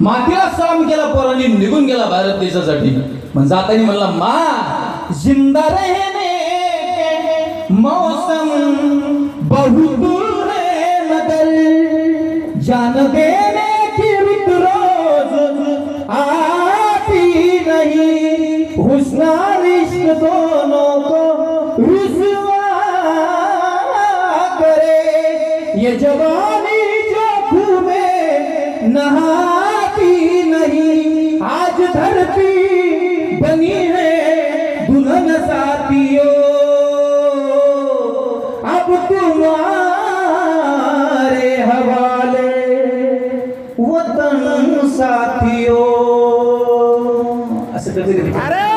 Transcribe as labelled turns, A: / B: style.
A: मातीला सलाम केला पोरांनी, निघून गेला भारत देशासाठी. मग जाताना म्हणला, मा, ज़िंदा रहने मौसम बहुत मगर जान देने की रोज आती नहीं हुस्ना दोनों को रुसवा करे। ये जवानी जो नहाती नहीं आज धरती बनी है दुल्हन साथियों। अब तुम्हारे हवाले वतन साथियों।
B: अरे